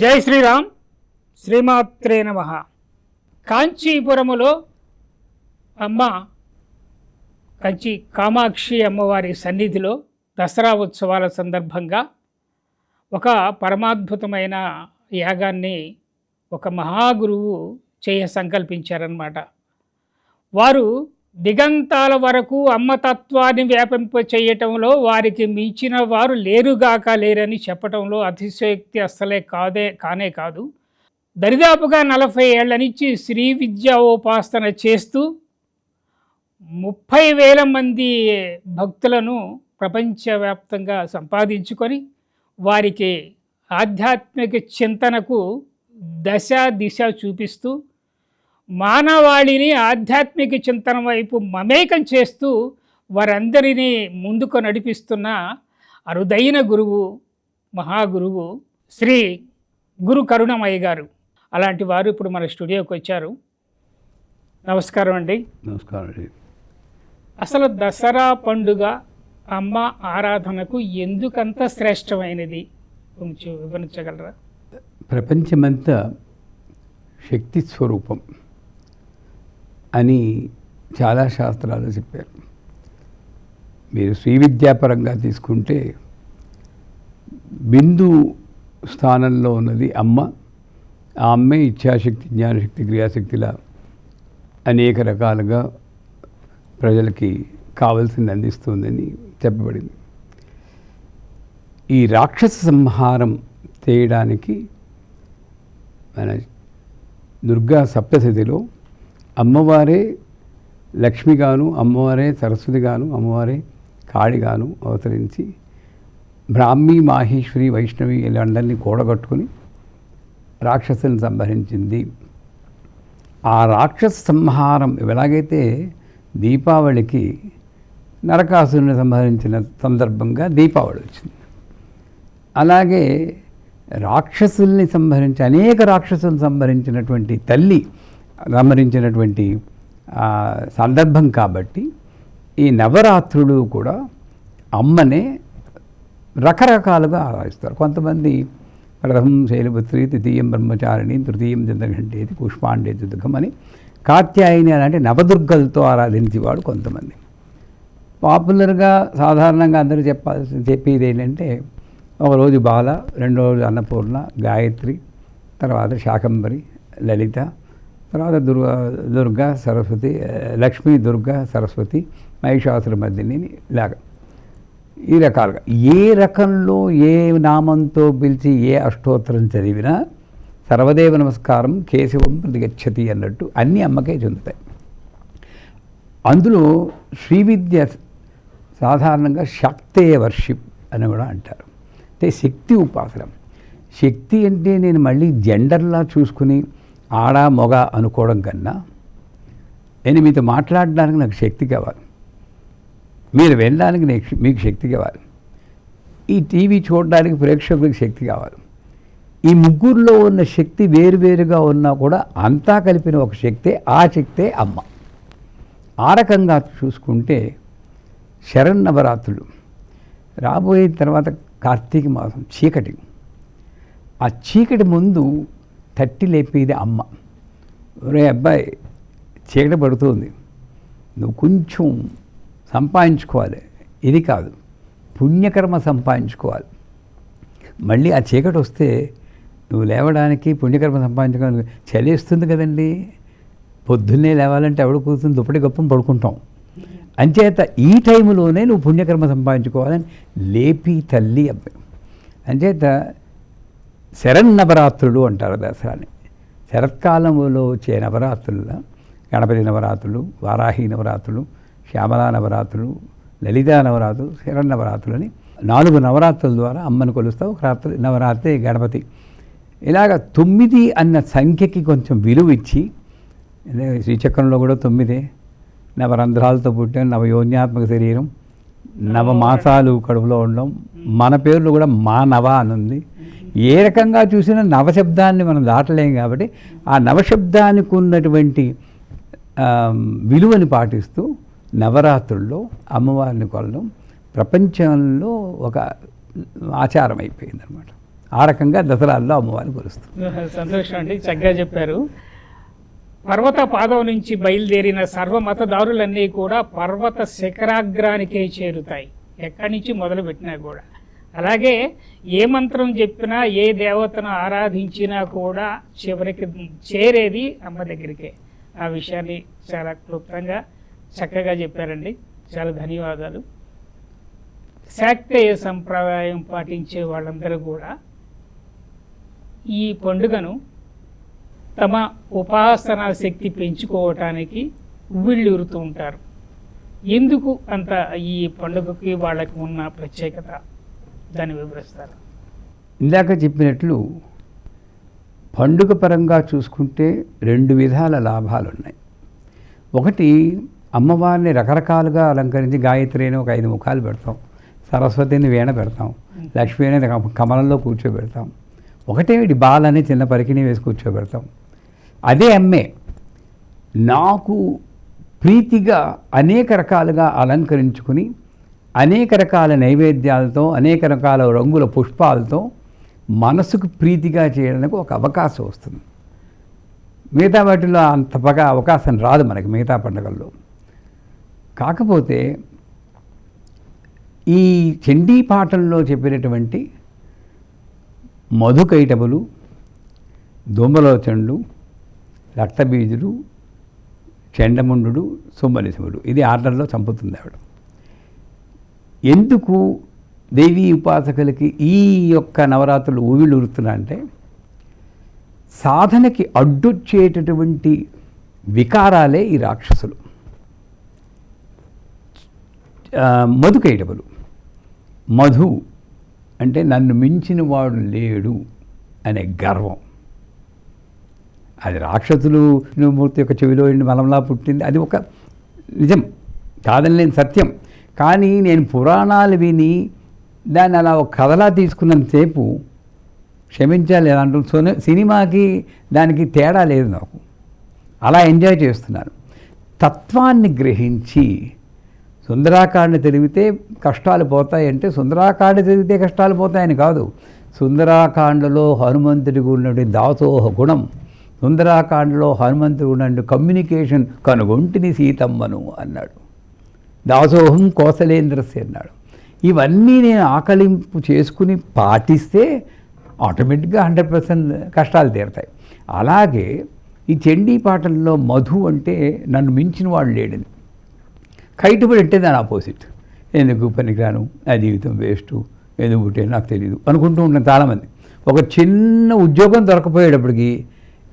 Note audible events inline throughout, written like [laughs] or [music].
జై శ్రీరామ్. శ్రీమాత్రే నమ. కాంచీపురములో అమ్మ కంచి కామాక్షి అమ్మవారి సన్నిధిలో దసరా ఉత్సవాల సందర్భంగా ఒక పరమాద్భుతమైన యాగాన్ని ఒక మహాగురువు చేయ సంకల్పించారన్నమాట. వారు దిగంతాల వరకు అమ్మతత్వాన్ని వ్యాపింప చేయటంలో వారికి మించిన వారు లేరుగాక లేరని చెప్పటంలో అతిశయోక్తి అస్సలే కాదే కానే కాదు. దరిదాపుగా నలభై ఏళ్ళ నుంచి శ్రీ విద్యా ఉపాసన చేస్తూ ముప్పై వేల మంది భక్తులను ప్రపంచవ్యాప్తంగా సంపాదించుకొని వారికి ఆధ్యాత్మిక చింతనకు దశ దిశ చూపిస్తూ మానవాళిని ఆధ్యాత్మిక చింతన వైపు మమేకం చేస్తూ వారందరినీ ముందుకు నడిపిస్తున్న అరుదైన గురువు మహాగురువు శ్రీ గురు కరుణమయ్య గారు. అలాంటి వారు ఇప్పుడు మన స్టూడియోకి వచ్చారు. నమస్కారం అండి. నమస్కారం అండి. అసలు దసరా పండుగ అమ్మ ఆరాధనకు ఎందుకంత శ్రేష్టమైనది? కొంచెం వివరించగలరా? ప్రపంచమంతా శక్తి స్వరూపం. అని చాలా శాస్త్రాలు చెప్పారు. మీరు శ్రీవిద్యాపరంగా తీసుకుంటే బిందు స్థానంలో ఉన్నది అమ్మ ఆ అమ్మే ఇచ్ఛాశక్తి జ్ఞానశక్తి క్రియాశక్తిలా అనేక రకాలుగా ప్రజలకి కావలసింది అందిస్తుందని చెప్పబడింది. ఈ రాక్షస సంహారం చేయడానికి మన దుర్గా సప్తశతిలో అమ్మవారే లక్ష్మిగాను అమ్మవారే సరస్వతిగాను అమ్మవారే కాళిగాను అవతరించి బ్రాహ్మీ మాహేశ్వరి వైష్ణవి వీళ్ళందరినీ కూడగట్టుకుని రాక్షసుని సంహరించింది. ఆ రాక్షస సంహారం ఎలాగైతే దీపావళికి నరకాసురుని సంహరించిన సందర్భంగా దీపావళి వచ్చింది. అలాగే రాక్షసుల్ని సంహరించి అనేక రాక్షసులను సంహరించినటువంటి తల్లి గమనించినటువంటి సందర్భం కాబట్టి ఈ నవరాత్రులు కూడా అమ్మనే రకరకాలుగా ఆరాధిస్తారు. కొంతమంది ప్రథమం శైలపుత్రి తృతీయం బ్రహ్మచారిణి తృతీయం చంద్రఘంటేది పుష్పాండే దుర్గం అని కాత్యాయని అలాంటి నవదుర్గలతో ఆరాధించేవాడు కొంతమంది. పాపులర్గా సాధారణంగా అందరూ చెప్పాల్సి చెప్పేది ఏంటంటే ఒకరోజు బాల రెండో రోజు అన్నపూర్ణ గాయత్రి తర్వాత శాకంబరి లలిత తర్వాత దుర్గా దుర్గా సరస్వతి లక్ష్మీ దుర్గా సరస్వతి మహిషాసుర మధ్యని లాగా. ఈ రకాలుగా ఏ రకంలో ఏ నామంతో పిలిచి ఏ అష్టోత్తరం చదివినా సర్వదేవ నమస్కారం కేశవం ప్రతిగచ్చతి అన్నట్టు అన్నీ అమ్మకే చెందుతాయి. అందులో శ్రీ విద్య సాధారణంగా శక్తే వర్షిప్ అని కూడా అంటారు. అంటే శక్తి ఉపాసన. శక్తి అంటే నేను మళ్ళీ జెండర్లా చూసుకుని ఆడ మొగ అనుకోవడం కన్నా నేను మీతో మాట్లాడడానికి నాకు శక్తి కావాలి. మీరు వెళ్ళడానికి నేను మీకు శక్తి కావాలి. ఈ టీవీ చూడడానికి ప్రేక్షకులకు శక్తి కావాలి. ఈ ముగ్గురులో ఉన్న శక్తి వేరువేరుగా ఉన్నా కూడా అంతా కలిపిన ఒక శక్తే ఆ శక్తే అమ్మ. ఆ రకంగా చూసుకుంటే శరన్నవరాత్రులు రాబోయే తర్వాత కార్తీక మాసం చీకటి. ఆ చీకటి ముందు తట్టి లేపేది అమ్మ. ఒరే అబ్బాయి చీకటి పడుతుంది. నువ్వు కొంచెం సంపాదించుకోవాలి. ఇది కాదు పుణ్యకర్మ సంపాదించుకోవాలి. మళ్ళీ ఆ చీకటి వస్తే నువ్వు లేవడానికి పుణ్యకర్మ సంపాదించుకోవాలి చలిస్తుంది కదండి. పొద్దున్నే లేవాలంటే ఎవడు కూర్చుని దుప్పటి గొప్పం పడుకుంటాం. అంచేత ఈ టైంలోనే నువ్వు పుణ్యకర్మ సంపాదించుకోవాలని లేపి తల్లి అబ్బాయి. అంచేత శరన్నవరాత్రులు అంటారు దసరాని శరత్కాలంలో వచ్చే నవరాత్రుల్లో గణపతి నవరాత్రులు వారాహి నవరాత్రులు శ్యామలా నవరాత్రులు లలితా నవరాత్రులు శరన్నవరాత్రులు అని నాలుగు నవరాత్రుల ద్వారా అమ్మను కొలుస్తావు. ఒక రాత్రి నవరాత్రి గణపతి. ఇలాగ తొమ్మిది అన్న సంఖ్యకి కొంచెం విలువ ఇచ్చి శ్రీచక్రంలో కూడా తొమ్మిదే. నవరంధ్రాలతో పుట్టిన నవయోన్యాత్మక శరీరం నవ మాసాలు కడుపులో ఉండడం మన పేర్లు కూడా మానవ అని ఉంది ఏ రకంగా చూసినా నవశబ్దాన్ని మనం దాటలేం కాబట్టి ఆ నవశబ్దానికి ఉన్నటువంటి విలువని పాటిస్తూ నవరాత్రుల్లో అమ్మవారిని కొలడం ప్రపంచంలో ఒక ఆచారం అయిపోయింది అనమాట ఆ రకంగా దసరాల్లో అమ్మవారిని కొలుస్తుంది. [laughs] సంతోషం అండి. చక్కగా చెప్పారు. పర్వత పాదం నుంచి బయలుదేరిన సర్వమతదారులన్నీ కూడా పర్వత శిఖరాగ్రానికే చేరుతాయి. ఎక్కడి నుంచి మొదలుపెట్టినా కూడా. అలాగే ఏ మంత్రం చెప్పినా ఏ దేవతను ఆరాధించినా కూడా చివరికి చేరేది అమ్మ దగ్గరికే. ఆ విషయాన్ని చాలా క్లుప్తంగా చక్కగా చెప్పారండి. చాలా ధన్యవాదాలు. శాక్తేయ సంప్రదాయం పాటించే వాళ్ళందరూ కూడా ఈ పండుగను తమ ఉపాసనా శక్తి పెంచుకోవటానికి ఉవ్విళ్ళూరుతూ ఉంటారు. ఎందుకు అంత ఈ పండుగకి వాళ్ళకి ఉన్న ప్రత్యేకత? దాన్ని వివరిస్తారు. ఇందాక చెప్పినట్లు పండుగ పరంగా చూసుకుంటే రెండు విధాల లాభాలు ఉన్నాయి ఒకటి అమ్మవారిని రకరకాలుగా అలంకరించి గాయత్రి అని ఒక ఐదు ముఖాలు పెడతాం. సరస్వతిని వీణ పెడతాం. లక్ష్మీ అనేది కమ- కమలంలో కూర్చోబెడతాం. ఒకటేమిటి బాలని చిన్న పరికిణి వేసి కూర్చోబెడతాం. అదే అమ్మే. నాకు ప్రీతిగా అనేక రకాలుగా అలంకరించుకుని అనేక రకాల నైవేద్యాలతో అనేక రకాల రంగుల పుష్పాలతో మనసుకు ప్రీతిగా చేయడానికి ఒక అవకాశం వస్తుంది. మిగతా వాటిలో అంత బాగా అవకాశం రాదు మనకి మిగతా పండుగల్లో. కాకపోతే ఈ చండీ పాఠంలో చెప్పినటువంటి మధుకైటములు దుమ్మలోచండు రక్తబీజులు చెండముండు సుమ్మలిసముడు ఇది ఆర్డర్లో చంపుతుంది ఆవిడ. ఎందుకు దేవీ ఉపాసకులకి ఈ యొక్క నవరాత్రులు ఊవిళ్ళూరుతున్నా అంటే సాధనకి అడ్డొచ్చేటటువంటి వికారాలే ఈ రాక్షసులు. మధుకైటవులు మధు అంటే నన్ను మించిన వాడు లేడు అనే గర్వం. అది రాక్షసులు మూర్తి యొక్క చెవిలో మలంలా పుట్టింది. అది ఒక నిజం. కాదని లేని సత్యం. కానీ నేను పురాణాలు విని దాన్ని అలా ఒక కథలా తీసుకున్నంతసేపు క్షమించాలి అంటూ సినిమాకి దానికి తేడా లేదు నాకు. అలా ఎంజాయ్ చేస్తున్నాను. తత్వాన్ని గ్రహించి సుందరాకాండ తిరిగితే కష్టాలు పోతాయంటే సుందరాకాండ తిరిగితే కష్టాలు పోతాయని కాదు. సుందరాకాండలో హనుమంతుడికి ఉన్నటువంటి దాసోహ గుణం సుందరాకాండలో హనుమంతుడు ఉన్నటువంటి కమ్యూనికేషన్ కనుగొంటిని సీతమ్మను అన్నాడు. దాసోహం కోసలేంద్రస్య అన్నాడు. ఇవన్నీ నేను ఆకలింపు చేసుకుని పాటిస్తే ఆటోమేటిక్గా హండ్రెడ్ పర్సెంట్ కష్టాలు తీరుతాయి. అలాగే ఈ చండీ పాటల్లో మధు అంటే నన్ను మించిన వాడు లేడని కైటుబడి అంటే దాని ఆపోజిట్. ఎందుకు పనికిరాను? నా జీవితం వేస్ట్. ఎందుకు పుట్టే నాకు తెలియదు అనుకుంటూ ఉంటాను చాలామంది. ఒక చిన్న ఉద్యోగం దొరకపోయేటప్పటికి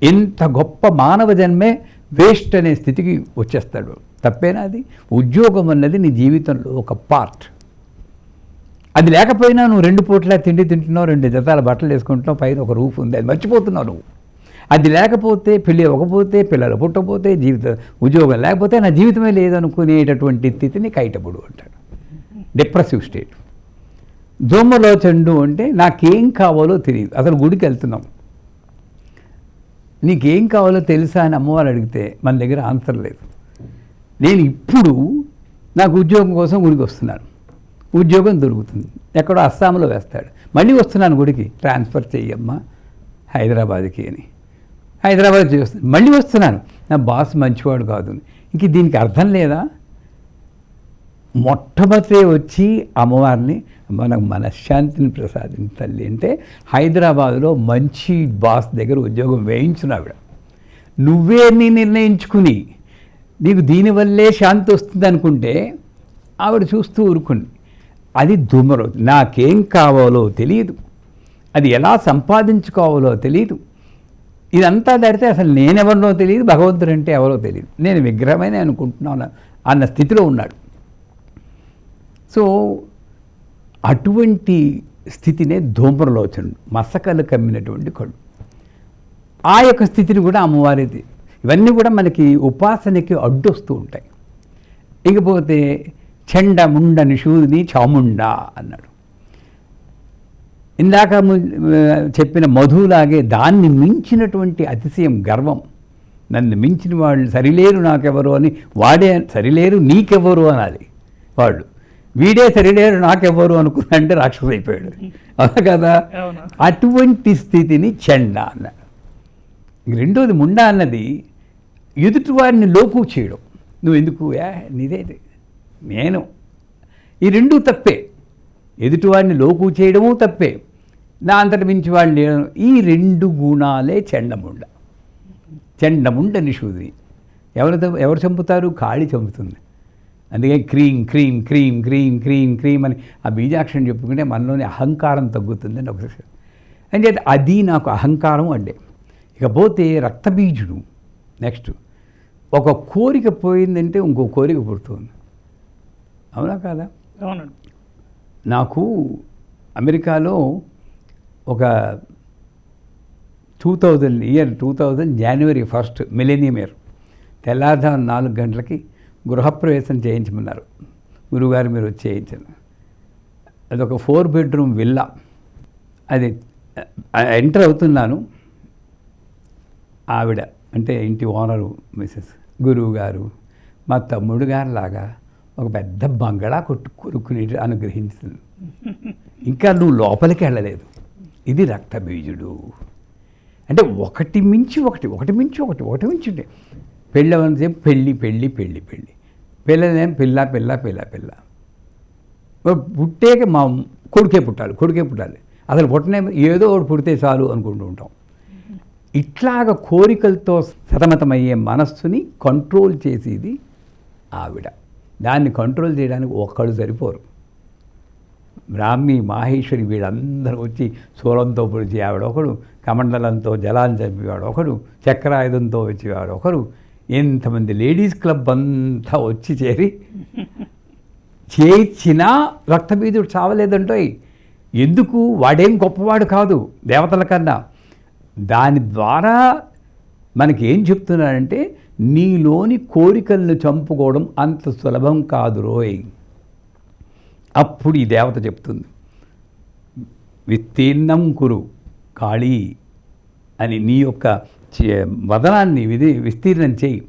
ఇంత గొప్ప మానవ జన్మే వేస్ట్ అనే స్థితికి వచ్చేస్తాడు. తప్పేనా అది? ఉద్యోగం అన్నది నీ జీవితంలో ఒక పార్ట్. అది లేకపోయినా నువ్వు రెండు పూట్ల తిండి తింటున్నావు రెండు జతాల బట్టలు వేసుకుంటున్నావు పైన ఒక రూఫ్ ఉంది అది మర్చిపోతున్నావు నువ్వు. అది లేకపోతే పెళ్ళి అవ్వకపోతే పిల్లలు పుట్టకపోతే జీవితం ఉద్యోగం లేకపోతే నా జీవితమే లేదనుకునేటటువంటి స్థితిని కైటపుడు అంటాడు. Depressive state. దోమలో చెండు అంటే నాకేం కావాలో తెలియదు. అసలు గుడికి వెళ్తున్నాం. నీకేం కావాలో తెలుసా అని అమ్మవారు అడిగితే మన దగ్గర ఆన్సర్ లేదు. నేను ఇప్పుడు నాకు ఉద్యోగం కోసం గుడికి వస్తున్నాను. ఉద్యోగం దొరుకుతుంది. ఎక్కడో అస్సాంలో వేస్తాడు. మళ్ళీ వస్తున్నాను గుడికి. ట్రాన్స్ఫర్ చెయ్యమ్మా. హైదరాబాద్కి అని. హైదరాబాద్ చేస్తాను మళ్ళీ వస్తున్నాను. నా బాస్ మంచివాడు కాదు. ఇంక దీనికి అర్థం లేదా? మొట్టమొదటి వచ్చి అమ్మవారిని మనకు మనశ్శాంతిని ప్రసాదించి తల్లి అంటే హైదరాబాద్లో మంచి బాస్ దగ్గర ఉద్యోగం వేయించిన ఆవిడ. నువ్వే నీ నిర్ణయించుకుని నీకు దీనివల్లే శాంతి వస్తుంది అనుకుంటే ఆవిడ చూస్తూ ఊరుకుంది. అది దుమరు నాకేం కావాలో తెలియదు. అది ఎలా సంపాదించుకోవాలో తెలియదు. ఇదంతా దాడితే అసలు నేనెవరినో తెలియదు భగవంతుడు అంటే ఎవరో తెలియదు. నేను విగ్రహమైన అనుకుంటున్నాను అన్న స్థితిలో ఉన్నాడు. సో అటువంటి స్థితినే ధూమ్రలోచనుడు మసకలు కమ్మినటువంటి కళ్ళు ఆ యొక్క స్థితిని కూడా అమ్మవారిది. ఇవన్నీ కూడా మనకి ఉపాసనకి అడ్డొస్తూ ఉంటాయి. ఇకపోతే చెండ ముండ నిషూరిని చాముండ అన్నాడు. ఇందాక చెప్పిన మధులాగే దాన్ని మించినటువంటి అతిశయం గర్వం. నన్ను మించిన వాళ్ళు సరిలేరు నాకెవరు అని వాడే సరిలేరు నీకెవరు అనాలి వాళ్ళు. వీడే సరిలేరు నాకెవ్వరు అనుకున్నా అంటే రాక్షసు అయిపోయాడు. అవునా కదా? అటువంటి స్థితిని చెండ అన్నారు రెండోది ముండా అన్నది ఎదుటివారిని లోకు చేయడం. నువ్వు ఎందుకు ఏ నీదే నేను. ఈ రెండు తప్పే. ఎదుటివాడిని లోకు చేయడము తప్పే. నా అంతటి మించి వాడిని. ఈ రెండు గుణాలే చెండముండ చెండముండ నిషూది ఎవరు త- ఎవరు చంపుతారు? కాళి చంపుతుంది. అందుకే క్రీమ్ క్రీమ్ క్రీమ్ క్రీమ్ క్రీమ్ క్రీమ్ అని ఆ బీజాక్షరం చెప్పుకుంటే మనలోని అహంకారం తగ్గుతుందని ఒక విషయం. అంటే అది నాకు అహంకారం అంటే ఇకపోతే రక్తబీజుడు. నెక్స్ట్ ఒక కోరిక పోయిందంటే ఇంకో కోరిక పుడుతుంది. అవునా కాదా? నాకు అమెరికాలో ఒక two thousand year two thousand January first millennium year తెల్లారుజాము నాలుగు గంటలకి గృహప్రవేశం చేయించమన్నారు. గురువుగారు మీరు వచ్చి చేయించాను అదొక ఫోర్ బెడ్రూమ్ విల్లా. అది ఎంటర్ అవుతున్నాను. ఆవిడ అంటే ఇంటి ఓనరు మిసెస్ గురువు గారు మా తమ్ముడు గారు లాగా ఒక పెద్ద బంగళా కొట్టు కొనుక్కుని అనుగ్రహించింది. ఇంకా నువ్వు లోపలికి వెళ్ళలేదు. ఇది రక్తబీజుడు. అంటే ఒకటి మించి ఒకటి ఒకటి మించి ఒకటి ఒకటి మించి పెళ్ళి అవ్వని పెళ్ళి పెళ్ళి పెళ్ళి పెళ్ళి. పిల్లలేం పిల్ల పిల్ల పిల్ల పిల్ల. పుట్టేక మా కొడుకే పుట్టాలి కొడుకే పుట్టాలి. అసలు పుట్టనే ఏదో ఒకటి పుడితే చాలు అనుకుంటూ ఉంటాం. ఇట్లాగ కోరికలతో సతమతమయ్యే మనస్సుని కంట్రోల్ చేసేది ఆవిడ. దాన్ని కంట్రోల్ చేయడానికి ఒక్కడు సరిపోరు. బ్రాహ్మి మాహేశ్వరి వీళ్ళందరూ వచ్చి శూలంతో పొడిచి ఆవిడ ఒకడు కమండలంతో జలాన్ని చంపేవాడు ఒకడు చక్రాయుధంతో వచ్చేవాడు ఒకరు ఎంతమంది లేడీస్ క్లబ్ అంతా వచ్చి చేరి చేర్చినా రక్తబీజుడు చావలేదంటోయ్. ఎందుకు? వాడేం గొప్పవాడు కాదు దేవతల కన్నా. దాని ద్వారా మనకి ఏం చెప్తున్నాడంటే నీలోని కోరికలను చంపుకోవడం అంత సులభం కాదు రోయ్. అప్పుడు ఈ దేవత చెప్తుంది విత్తీర్ణం కురు కాళీ అని నీ యొక్క వదనాన్ని విధి విస్తీర్ణం చేయి.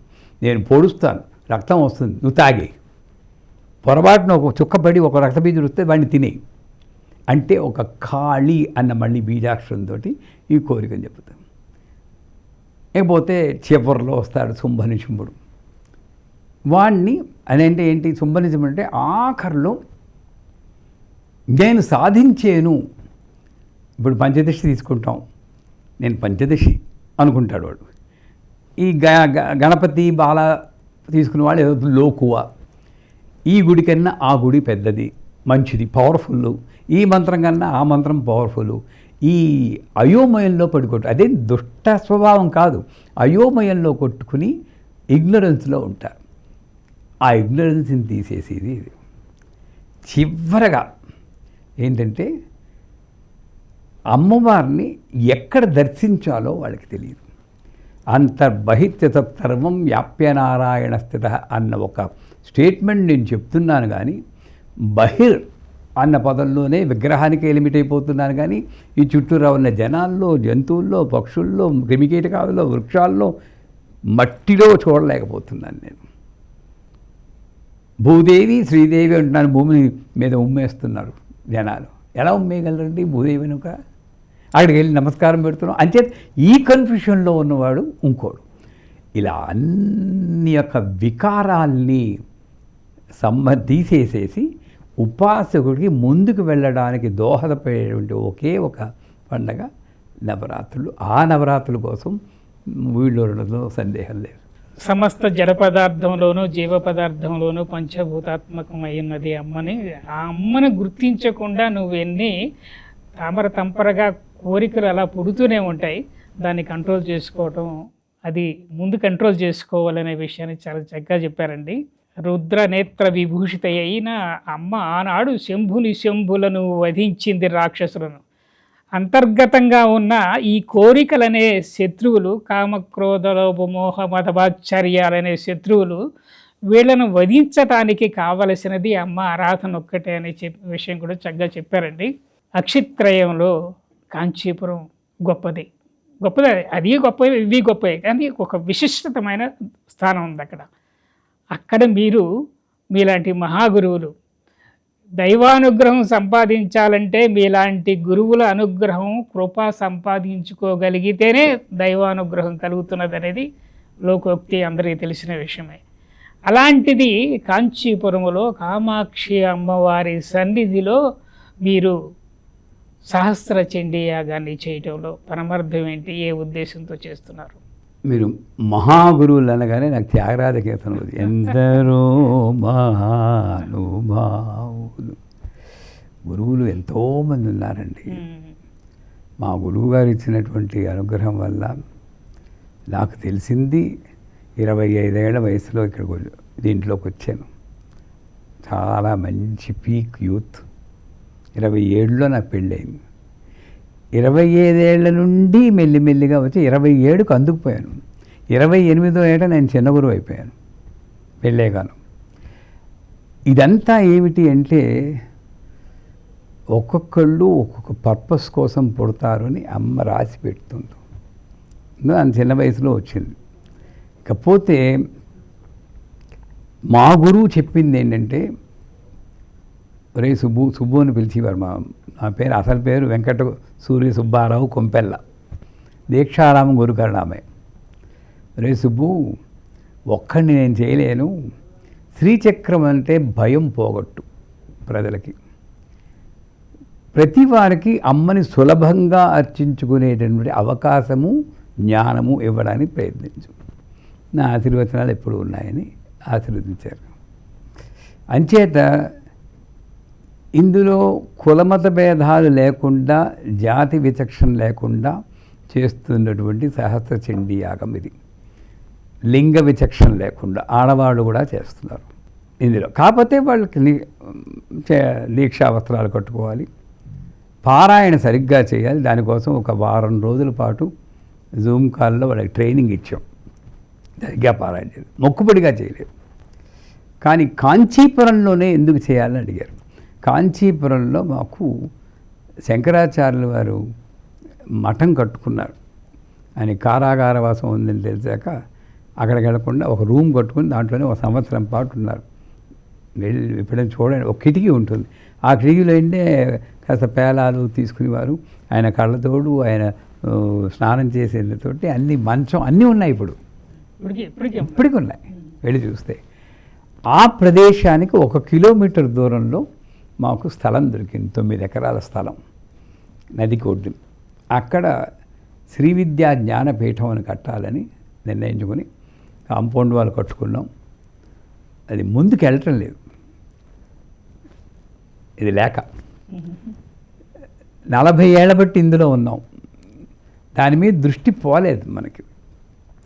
నేను పొడుస్తాను రక్తం వస్తుంది నువ్వు తాగే. పొరపాటున ఒక చుక్కపడి ఒక రక్త బీజం వస్తే వాడిని తినేయి. అంటే ఒక ఖాళీ అన్న మళ్ళీ బీజాక్షరంతో ఈ కోరికని చెబుతాను ఇకపోతే చివరిలో వస్తాడు శుంభనిశుంభుడు వాణ్ణి అదంటే ఏంటి శుంభనిశుంభుడు అంటే ఆఖరిలో నేను సాధించేను. ఇప్పుడు పంచదశి తీసుకుంటాం. నేను పంచదశి. అనుకుంటాడు వాడు. ఈ గ గ- గణపతి బాల తీసుకున్న వాళ్ళు ఏదో లోకువ. ఈ గుడి కన్నా ఆ గుడి పెద్దది మంచిది పవర్ఫుల్ ఈ మంత్రం కన్నా ఆ మంత్రం పవర్ఫుల్ ఈ అయోమయంలో పడికొట్టు అదే దుష్ట స్వభావం కాదు. అయోమయంలో కొట్టుకుని ఇగ్నరెన్స్లో ఉంటారు ఆ ఇగ్నరెన్స్ని తీసేసేది ఇది. చివరగా ఏంటంటే అమ్మవారిని ఎక్కడ దర్శించాలో వాళ్ళకి తెలియదు. అంతర్బహిత్యత సర్వం వ్యాప్య స్థిత అన్న ఒక స్టేట్మెంట్ నేను చెప్తున్నాను కానీ బహిర్ అన్న పదంలోనే విగ్రహానికి లిమిట్ అయిపోతున్నాను కానీ ఈ చుట్టూరా ఉన్న జనాల్లో జంతువుల్లో పక్షుల్లో క్రిమికీటకాలలో వృక్షాల్లో మట్టిలో చూడలేకపోతున్నాను నేను. భూదేవి శ్రీదేవి అంటున్నాను భూమిని మీద ఉమ్మేస్తున్నారు జనాలు. ఎలా ఉమ్మేయగలరండి భూదేవి వెనుక? అక్కడికి వెళ్ళి నమస్కారం పెడుతున్నాం. అంచేత ఈ కన్ఫ్యూషన్లో ఉన్నవాడు ఇంకోడు. ఇలా అన్ని యొక్క వికారాల్ని సమ్మ తీసేసేసి ఉపాసకుడికి ముందుకు వెళ్ళడానికి దోహదపడేటువంటి ఒకే ఒక పండగ నవరాత్రులు. ఆ నవరాత్రుల కోసం వీళ్ళు ఉండడంలో సందేహం లేదు. సమస్త జడ పదార్థంలోనూ జీవ పదార్థంలోనూ పంచభూతాత్మకం అమ్మని. ఆ అమ్మని గుర్తించకుండా నువ్వెన్ని తామర తంపరగా కోరికలు అలా పుడుతూనే ఉంటాయి. దాన్ని కంట్రోల్ చేసుకోవటం అది ముందు కంట్రోల్ చేసుకోవాలనే విషయాన్ని చాలా చక్కగా చెప్పారండి. రుద్ర నేత్ర విభూషిత అయిన అమ్మ ఆనాడు శంభుని శంభులను వధించింది రాక్షసులను. అంతర్గతంగా ఉన్న ఈ కోరికలనే శత్రువులు కామక్రోధ లోపమోహ మతభాచర్యాలనే శత్రువులు వీళ్ళను వధించటానికి కావలసినది అమ్మ ఆరాధన ఒక్కటే అనే చెప్ విషయం కూడా చక్కగా చెప్పారండి. అక్షిత్రయంలో కాంచీపురం గొప్పది. గొప్పది. అది గొప్ప ఇవి గొప్పవి కానీ ఒక విశిష్టమైన స్థానం ఉంది అక్కడ. అక్కడ మీరు మీలాంటి మహాగురువులు దైవానుగ్రహం సంపాదించాలంటే మీలాంటి గురువుల అనుగ్రహం కృప సంపాదించుకోగలిగితేనే దైవానుగ్రహం కలుగుతున్నది అనేది లోకోక్తి అందరికీ తెలిసిన విషయమే. అలాంటిది కాంచీపురములో కామాక్షి అమ్మవారి సన్నిధిలో మీరు సహస్ర చండీ యాగాన్ని చేయటంలో పరమార్థం ఏంటి? ఏ ఉద్దేశంతో చేస్తున్నారు? మీరు మహాగురువులు అనగానే నాకు త్యాగరాజ కీర్తన ఎందరో మహానుభావులు. గురువులు ఎంతోమంది ఉన్నారండి. మా గురువు గారు ఇచ్చినటువంటి అనుగ్రహం వల్ల నాకు తెలిసింది ఇరవై ఐదేళ్ళ వయసులో ఇక్కడికి దీంట్లోకి వచ్చాను. చాలా మంచి పీక్ యూత్. ఇరవై ఏడులో నాకు పెళ్ళయింది. ఇరవై ఐదేళ్ళ నుండి మెల్లిమెల్లిగా వచ్చి ఇరవై ఏడుకు అందుకుపోయాను. ఇరవై ఎనిమిదో ఏట నేను చిన్న గురువు అయిపోయాను. పెళ్ళేగాను. ఇదంతా ఏమిటి అంటే ఒక్కొక్కళ్ళు ఒక్కొక్క పర్పస్ కోసం పుడతారు అని అమ్మ రాసి పెడుతుంది. నా చిన్న వయసులో వచ్చింది. ఇకపోతే మా గురువు చెప్పింది ఏంటంటే రే సుబ్బు సుబ్బు అని పిలిచేవారు మా నా పేరు అసలు పేరు వెంకట సూర్య సుబ్బారావు కొంపెల్ల. దీక్షారామ గురుకరణామే రే సుబ్బు ఒక్కడిని నేను చేయలేను. శ్రీచక్రం అంటే భయం పోగొట్టు ప్రజలకి. ప్రతి వారికి అమ్మని సులభంగా అర్చించుకునేటటువంటి అవకాశము జ్ఞానము ఇవ్వడానికి ప్రయత్నించు. నా ఆశీర్వచనాలు ఎప్పుడు ఉన్నాయని ఆశీర్వదించారు. అంచేత ఇందులో కులమత భేదాలు లేకుండా జాతి విచక్షణ లేకుండా చేస్తున్నటువంటి సహస్ర చండీ యాగం ఇది. లింగ విచక్షణ లేకుండా ఆడవాళ్ళు కూడా చేస్తున్నారు ఇందులో. కాకపోతే వాళ్ళకి చే- దీక్షా వస్త్రాలు కట్టుకోవాలి. పారాయణ సరిగ్గా చేయాలి. దానికోసం ఒక వారం రోజుల పాటు జూమ్ కాల్లో వాళ్ళకి ట్రైనింగ్ ఇచ్చాం. సరిగ్గా పారాయణ చేయలేదు. మొక్కుబడిగా చేయలేదు. కానీ కాంచీపురంలోనే ఎందుకు చేయాలని అడిగారు. కాంచీపురంలో మాకు శంకరాచార్యుల వారు మఠం కట్టుకున్నారు. ఆయన కారాగారవాసం ఉందని తెలిసాక అక్కడికి వెళ్ళకుండా ఒక రూమ్ కట్టుకుని దాంట్లోనే ఒక సంవత్సరం పాటు ఉన్నారు. వెళ్ళి ఎప్పుడైనా చూడండి ఒక కిటికీ ఉంటుంది. ఆ కిటికీలో ఏంటే కాస్త పేలాలు తీసుకునేవారు. ఆయన కళ్ళతోడు ఆయన స్నానం చేసేతోటి అన్ని మంచం అన్నీ ఉన్నాయి ఇప్పుడు. ఇప్పటికి ఉన్నాయి. వెళ్ళి చూస్తే ఆ ప్రదేశానికి ఒక కిలోమీటర్ దూరంలో మాకు స్థలం దొరికింది తొమ్మిది ఎకరాల స్థలం నదికి ఒడ్డు అక్కడ శ్రీ విద్యా జ్ఞానపీఠం అని కట్టాలని నిర్ణయించుకొని కాంపౌండ్ వాళ్ళు కట్టుకున్నాం. అది ముందుకు వెళ్ళటం లేదు. ఇది లేక. నలభై ఏళ్ళ బట్టి ఇందులో ఉన్నాం. దాని మీద దృష్టి పోలేదు మనకి.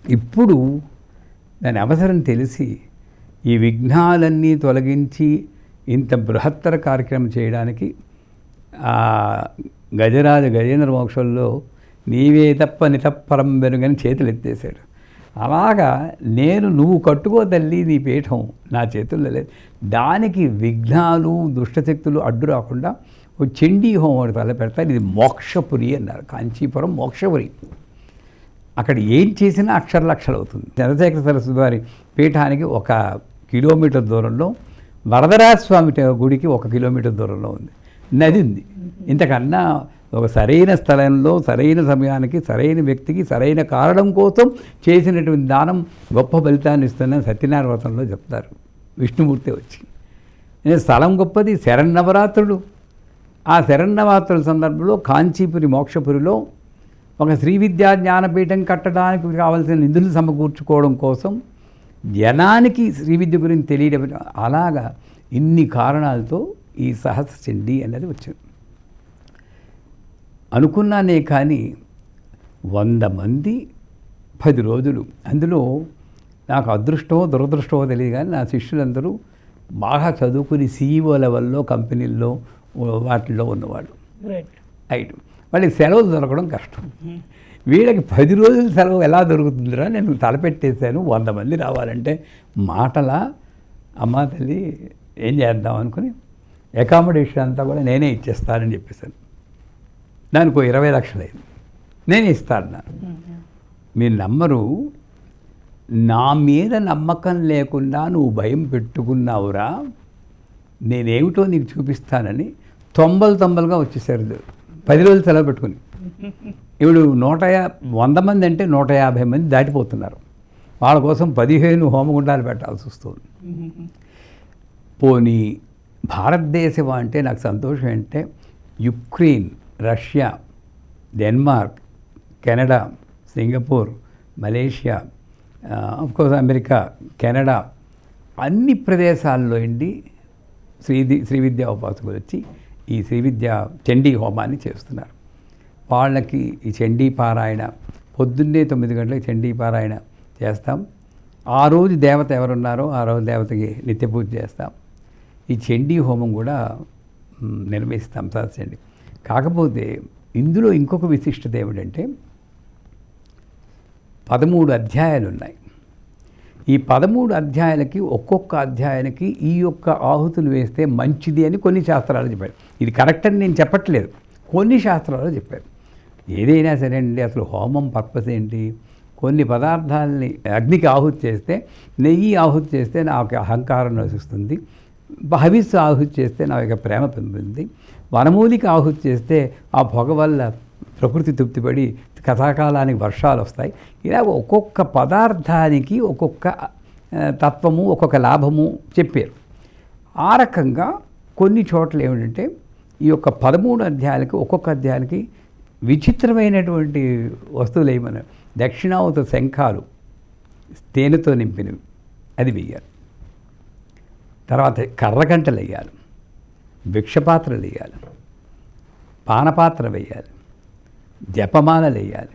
ఇప్పుడు దాని అవసరం తెలిసి ఈ విఘ్నాలన్నీ తొలగించి ఇంత బృహత్తర కార్యక్రమం చేయడానికి ఆ గజరాజు గజేంద్ర మోక్షంలో నీవే తప్ప నితప్పరం వెనుగని చేతులు ఎత్తేసాడు అలాగా నేను నువ్వు కట్టుకో తల్లి నీ పీఠం నా చేతుల్లో లేదు. దానికి విఘ్నాలు దుష్టశక్తులు అడ్డు రాకుండా ఓ చండీ హోమం తల పెడతారు. ఇది మోక్షపురి అన్నారు. కాంచీపురం మోక్షపురి. అక్కడ ఏం చేసినా అక్షరలక్షలు అవుతుంది. చంద్రశేఖర సరస్వతి వారి పీఠానికి ఒక కిలోమీటర్ దూరంలో వరదరాజస్వామి గుడికి ఒక కిలోమీటర్ దూరంలో ఉంది. నది ఉంది. ఇంతకన్నా ఒక సరైన స్థలంలో సరైన సమయానికి సరైన వ్యక్తికి సరైన కారణం కోసం చేసినటువంటి దానం గొప్ప ఫలితాన్ని ఇస్తున్న సత్యనారాయణ వ్రతంలో చెప్తారు. విష్ణుమూర్తి వచ్చి. నేను స్థలం గొప్పది? శరన్నవరాత్రులు. ఆ శరణవరాత్రుల సందర్భంలో కాంచీపురి మోక్షపురిలో ఒక శ్రీ విద్యా జ్ఞానపీఠం కట్టడానికి కావలసిన నిధులు సమకూర్చుకోవడం కోసం జనానికి శ్రీ విద్య గురించి తెలియడం అలాగా ఇన్ని కారణాలతో ఈ సహస్ర చండీ అనేది వచ్చింది. అనుకున్నానే కానీ వంద మంది పది రోజులు అందులో నాకు అదృష్టమో దురదృష్టమో తెలియదు కానీ నా శిష్యులందరూ బాగా చదువుకుని సీఈఓ లెవెల్లో కంపెనీల్లో వాటిల్లో ఉన్నవాళ్ళు. రైట్ ఐదు. వాళ్ళకి సెలవులు దొరకడం కష్టం. వీళ్ళకి పది రోజులు సెలవు ఎలా దొరుకుతుందిరా? నేను తలపెట్టేశాను. వంద మంది రావాలంటే మాటల అమ్మ తల్లి ఏం చేద్దాం? అనుకుని అకామిడేషన్ అంతా కూడా నేనే ఇచ్చేస్తానని చెప్పేశాను. దానికి ఇరవై లక్షలు అయింది నేనే ఇస్తాను మీరు నమ్మరు. నా మీద నమ్మకం లేకుండా నువ్వు భయం పెట్టుకున్నావురా. నేనేమిటో నీకు చూపిస్తానని తొంభలు తొంభలుగా వచ్చేసారు పది రోజులు సెలవు పెట్టుకుని. ఇప్పుడు నూట యా వంద మంది అంటే నూట యాభై మంది దాటిపోతున్నారు. వాళ్ళ కోసం పదిహేను హోమగుండాలు పెట్టాల్సి వస్తుంది. పోనీ భారతదేశం అంటే నాకు సంతోషం అంటే Ukraine Russia Denmark Canada Singapore Malaysia course America Canada అన్ని ప్రదేశాల్లో ఉండి శ్రీ శ్రీ విద్యా ఉపాసకులు వచ్చి ఈ శ్రీవిద్య చండీ హోమాన్ని చేస్తున్నారు. వాళ్ళకి ఈ చండీ పారాయణ పొద్దున్నే తొమ్మిది గంటలకు చండీ పారాయణ చేస్తాం. ఆ రోజు దేవత ఎవరున్నారో ఆ రోజు దేవతకి నిత్య పూజ చేస్తాం. ఈ చండీ హోమం కూడా నిర్వహిస్తాం సత్సండి కాకపోతే ఇందులో ఇంకొక విశిష్టత ఏమిటంటే పదమూడు అధ్యాయాలు ఉన్నాయి ఈ పదమూడు అధ్యాయాలకి ఒక్కొక్క అధ్యాయానికి ఈ యొక్క ఆహుతులు వేస్తే మంచిది అని కొన్ని శాస్త్రాలు చెప్పారు. ఇది కరెక్ట్ అని నేను చెప్పట్లేదు. కొన్ని శాస్త్రాలు చెప్పారు. ఏదైనా సరే అండి అసలు హోమం పర్పస్ ఏంటి? కొన్ని పదార్థాలని అగ్నికి ఆహుతి చేస్తే నెయ్యి ఆహుతి చేస్తే నాకు అహంకారం నశిస్తుంది. హవిస్సు ఆహుతి చేస్తే నా యొక్క ప్రేమ పెంపుతుంది వనమూలికి ఆహుతి చేస్తే ఆ పొగ వల్ల ప్రకృతి తృప్తిపడి కథాకాలానికి వర్షాలు వస్తాయి. ఇలా ఒక్కొక్క పదార్థానికి ఒక్కొక్క తత్వము ఒక్కొక్క లాభము చెప్పారు. ఆ రకంగా కొన్ని చోట్ల ఏమిటంటే ఈ యొక్క పదమూడు అధ్యాయాలకి ఒక్కొక్క అధ్యాయానికి విచిత్రమైనటువంటి వస్తువులు ఏమన్నా దక్షిణావత శంఖాలు తేనెతో నింపినవి. అది వెయ్యాలి. తర్వాత కర్రగంటలు వేయాలి భిక్షపాత్రలు వేయాలి పానపాత్ర వేయాలి జపమాలలు వేయాలి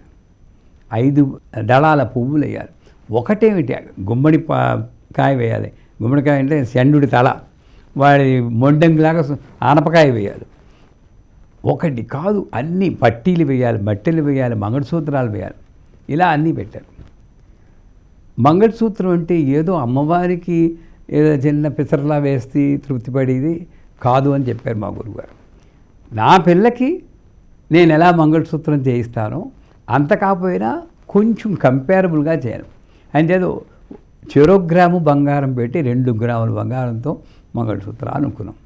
ఐదు దళాల పువ్వులు వేయాలి ఒకటేమిటి? గుమ్మడి పా కాయ వేయాలి గుమ్మడికాయ అంటే శండుడి తల. వాడి మొండంగిలాగా ఆనపకాయ వేయాలి ఒకటి కాదు అన్ని పట్టీలు వేయాలి మట్టెలు వేయాలి మంగళసూత్రాలు వేయాలి. ఇలా అన్నీ పెట్టారు. మంగళసూత్రం అంటే ఏదో అమ్మవారికి ఏదో చిన్న పిసరలా వేస్తే తృప్తిపడేది కాదు అని చెప్పారు మా గురుగారు. నా పిల్లకి నేను ఎలా మంగళసూత్రం చేయిస్తానో అంత కాకపోయినా కొంచెం కంపేరబుల్గా చేయను అంటే ఏదో చెరో గ్రాము బంగారం పెట్టి రెండు గ్రాముల బంగారంతో మంగళసూత్రాలు అనుకున్నాం.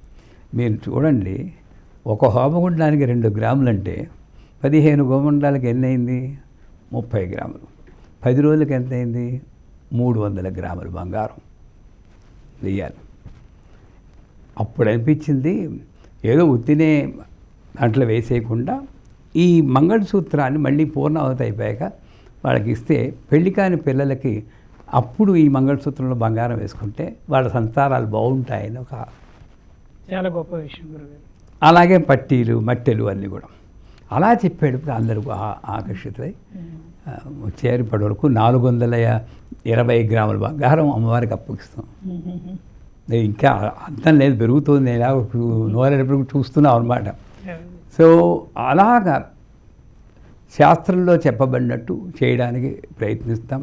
మీరు చూడండి ఒక హోమగుండానికి రెండు గ్రాములంటే పదిహేను గోమండాలకి ఎన్ని అయింది ముప్పై గ్రాములు. పది రోజులకు ఎంత అయింది మూడు వందల గ్రాములు బంగారం. వెయ్యాలి. అప్పుడు అనిపించింది ఏదో ఉత్తినే దాంట్లో వేసేయకుండా ఈ మంగళసూత్రాన్ని మళ్ళీ పూర్ణావతి అయిపోయాక వాళ్ళకి ఇస్తే పెళ్ళి కాని పిల్లలకి అప్పుడు ఈ మంగళసూత్రంలో బంగారం వేసుకుంటే వాళ్ళ సంసారాలు బాగుంటాయని ఒక చాలా గొప్ప విషయం గురుగారు. అలాగే పట్టీలు మట్టెలు అన్నీ కూడా. అలా చెప్పేటప్పుడు అందరూ ఆకర్షితులై వచ్చారు ఇప్పటి వరకు నాలుగు వందల ఇరవై గ్రాముల బంగారం అమ్మవారికి అప్పగిస్తాం. ఇంకా అర్థం లేదు పెరుగుతుంది. ఇలా నోరెప్పుడు చూస్తున్నాం అనమాట సో అలాగా శాస్త్రంలో చెప్పబడినట్టు చేయడానికి ప్రయత్నిస్తాం.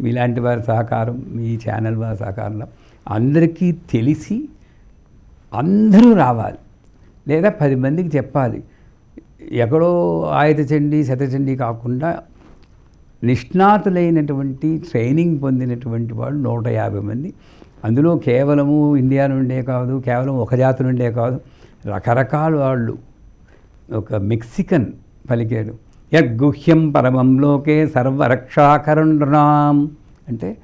మీలాంటి వారి సహకారం మీ ఛానల్ వారి సహకారంలో అందరికీ తెలిసి అందరూ రావాలి. లేదా పది మందికి చెప్పాలి. ఎక్కడో ఆయుధ శతచండి శతచండీ కాకుండా నిష్ణాతులైనటువంటి ట్రైనింగ్ పొందినటువంటి వాళ్ళు నూట యాభై మంది. అందులో కేవలము ఇండియా నుండే కాదు కేవలం ఒక జాతి నుండే కాదు రకరకాల వాళ్ళు. ఒక మెక్సికన్ పలికాడు. యద్గుహ్యం పరమంలోకే సర్వరక్షాకరుణాం అంటే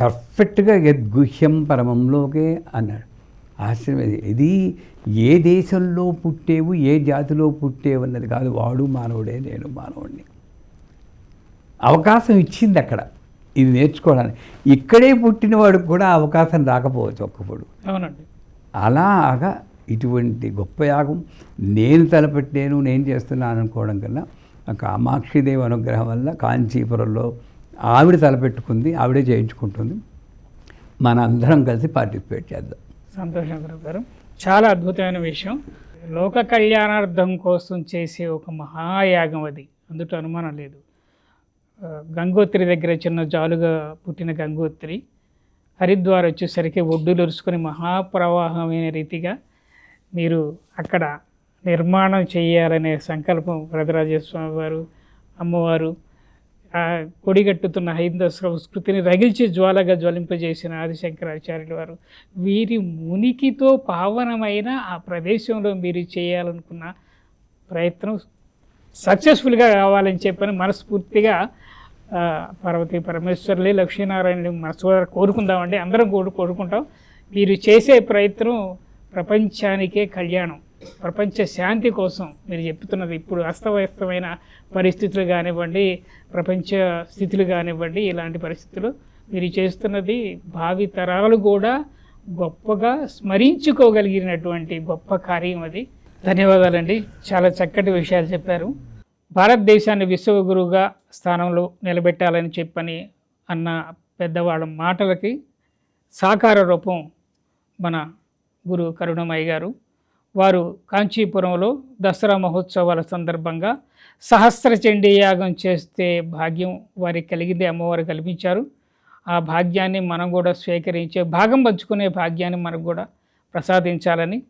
పర్ఫెక్ట్గా యద్గుహ్యం పరమంలోకే అన్నాడు. ఆశ్చర్యం. ఇది. ఏ దేశంలో పుట్టేవు ఏ జాతిలో పుట్టేవు అన్నది కాదు. వాడు మానవుడే నేను మానవుడిని అవకాశం ఇచ్చింది అక్కడ. ఇది నేర్చుకోవడానికి. ఇక్కడే పుట్టినవాడికి కూడా అవకాశం రాకపోవచ్చు ఒక్కప్పుడు. అవునండి. అలాగా ఇటువంటి గొప్ప యాగం. నేను తలపెట్టాను నేను చేస్తున్నాను అనుకోవడం కన్నా కామాక్షిదేవి అనుగ్రహం వల్ల కాంచీపురంలో ఆవిడ తలపెట్టుకుంది ఆవిడే చేయించుకుంటుంది. మన అందరం కలిసి పార్టిసిపేట్ చేద్దాం. సంతోషం గారు చాలా అద్భుతమైన విషయం. లోక కళ్యాణార్థం కోసం చేసే ఒక మహాయాగం అది. అందులో అనుమానం లేదు. గంగోత్రి దగ్గర చిన్న జాలుగా పుట్టిన గంగోత్రి హరిద్వార్ వచ్చేసరికి ఒడ్డులు ఎరుచుకొని మహాప్రవాహమైన రీతిగా మీరు అక్కడ నిర్మాణం చేయాలనే సంకల్పం వరదరాజస్వామి వారు అమ్మవారు కొడిగట్టుతున్న హైందవ సంస్కృతిని రగిల్చి జ్వాలగా జ్వలింపజేసిన ఆదిశంకరాచార్యులు వారు. వీరి మునికితో పావనమైన ఆ ప్రదేశంలో మీరు చేయాలనుకున్న ప్రయత్నం సక్సెస్ఫుల్గా కావాలని చెప్పని మనస్ఫూర్తిగా పార్వతి పార్వతీ పరమేశ్వరులే లక్ష్మీనారాయణ మనసు కోరుకుందామండి. అందరం కోరు కోరుకుంటాం. మీరు చేసే ప్రయత్నం ప్రపంచానికే కళ్యాణం. ప్రపంచ శాంతి కోసం మీరు చెప్తున్నది ఇప్పుడు అస్తవ్యస్తమైన పరిస్థితులు కానివ్వండి ప్రపంచ స్థితులు కానివ్వండి ఇలాంటి పరిస్థితులు మీరు చేస్తున్నది భావి తరాలు కూడా గొప్పగా స్మరించుకోగలిగినటువంటి గొప్ప కార్యం అది. ధన్యవాదాలండి. చాలా చక్కటి విషయాలు చెప్పారు. భారతదేశాన్ని విశ్వగురువుగా స్థానంలో నిలబెట్టాలని చెప్పని అన్న పెద్దవాళ్ళ మాటలకి సాకార రూపం మన గురు కరుణమయ్య గారు. వారు కాంచీపురంలో దసరా మహోత్సవాల సందర్భంగా సహస్ర చండీ యాగం చేస్తే భాగ్యం వారికి కలిగింది అమ్మవారు కల్పించారు. ఆ భాగ్యాన్ని మనం కూడా స్వీకరించే భాగం పంచుకునే భాగ్యాన్ని మనకు కూడా ప్రసాదించాలని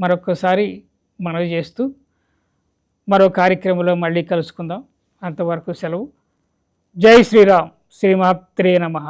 మరొకసారి మనవి చేస్తూ మరో కార్యక్రమంలో మళ్ళీ కలుసుకుందాం. అంతవరకు సెలవు. జై శ్రీరామ్. శ్రీమాత్రే నమః.